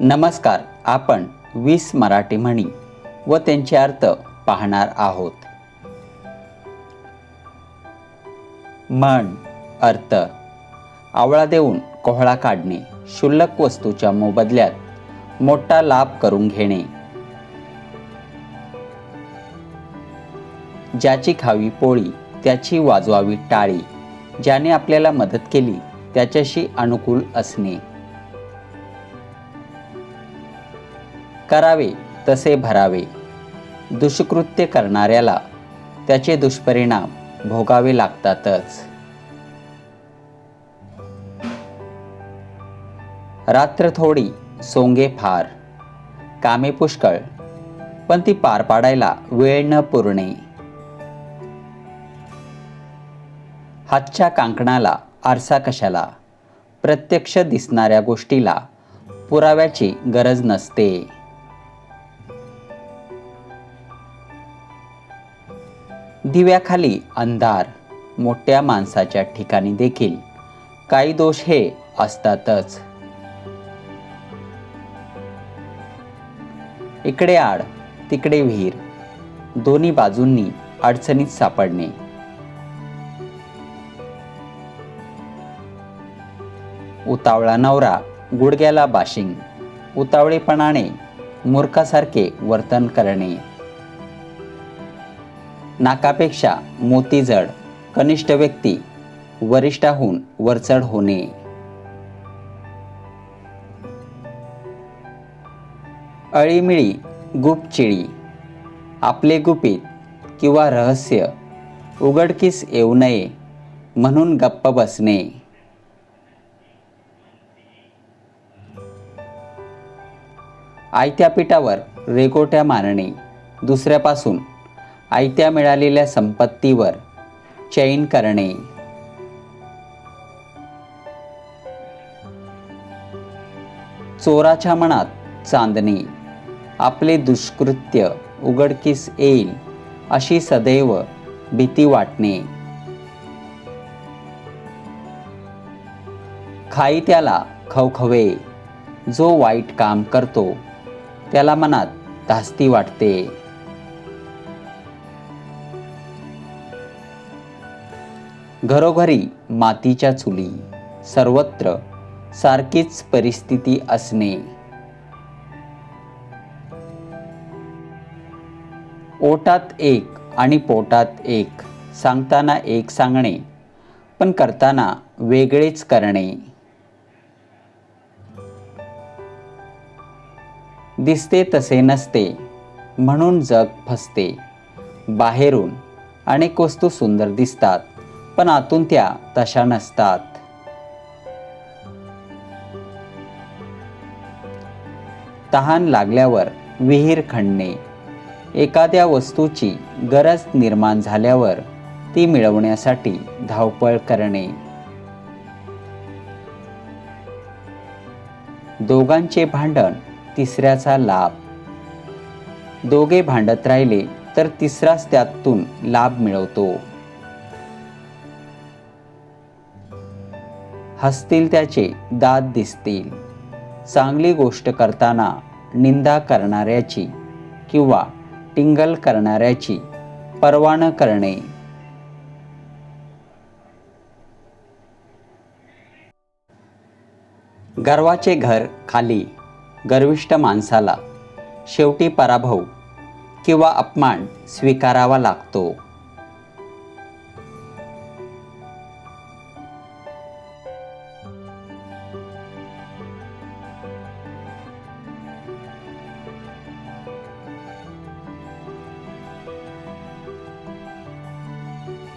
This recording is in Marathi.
नमस्कार आपण वीस मराठी म्हणी व त्यांचे अर्थ पाहणार आहोत. म्हण अर्थ आवळा देऊन कोहळा काढणे शुल्लक वस्तूच्या मोबदल्यात मोठा लाभ करून घेणे. ज्याची खावी पोळी त्याची वाजवावी टाळी ज्याने आपल्याला मदत केली त्याच्याशी अनुकूल असणे. करावे तसे भरावे. दुष्कृत्य करणाऱ्याला त्याचे दुष्परिणाम भोगावे लागतातच. रात्र थोडी सोंगे फार. कामे पुष्कळ पण ती पार पाडायला वेळ न पुरणे. हातच्या कांकणाला आरसा कशाला? प्रत्यक्ष दिसणाऱ्या गोष्टीला पुराव्याची गरज नसते. दिव्याखाली अंधार मोठ्या माणसाच्या ठिकाणी देखील. काही दोष हे असतातच. इकडे आड तिकडे विहीर. दोन्ही बाजूंनी अडचणीत सापडणे. उतावळा नवरा गुडघ्याला बाशिंग. उतावळेपणाने मूर्खासारखे वर्तन करणे. नाकापेक्षा मोती जड कनिष्ठ व्यक्ती वरिष्ठाहून वरचढ होणे. अळीमिळी गुपचिळी आपले गुपित किंवा रहस्य उघडकीस येऊ नये म्हणून गप्प बसणे. आयत्या पिठावर रेगोट्या मारणे दुसऱ्यापासून आयत्या मिळालेल्या संपत्तीवर चैन करणे. चोराच्या मनात चांदणे. आपले दुष्कृत्य उघडकीस येईल अशी सदैव भीती वाटणे. खाई त्याला खवखवे. जो वाईट काम करतो त्याला मनात धास्ती वाटते. घरोघरी मातीच्या चुली सर्वत्र सारखीच परिस्थिती असणे. ओटात एक आणि पोटात एक सांगताना एक सांगणे पण करताना वेगळेच करणे. दिसते तसे नसते म्हणून जग फसते. बाहेरून अनेक वस्तू सुंदर दिसतात पण आतून त्या तशा नसतात. तहान लागल्यावर विहीर खणणे. एखाद्या वस्तूची गरज निर्माण झाल्यावर ती मिळवण्यासाठी धावपळ करणे. दोघांचे भांडण तिसऱ्याचा लाभ. दोघे भांडत राहिले तर तिसराच त्यातून लाभ मिळवतो. हसतील त्याचे दात दिसतील. चांगली गोष्ट करताना निंदा करणाऱ्याची किंवा टिंगल करणाऱ्याची पर्वा न करणे. गर्वाचे घर खाली गर्विष्ट माणसाला शेवटी पराभव किंवा अपमान स्वीकारावा लागतो.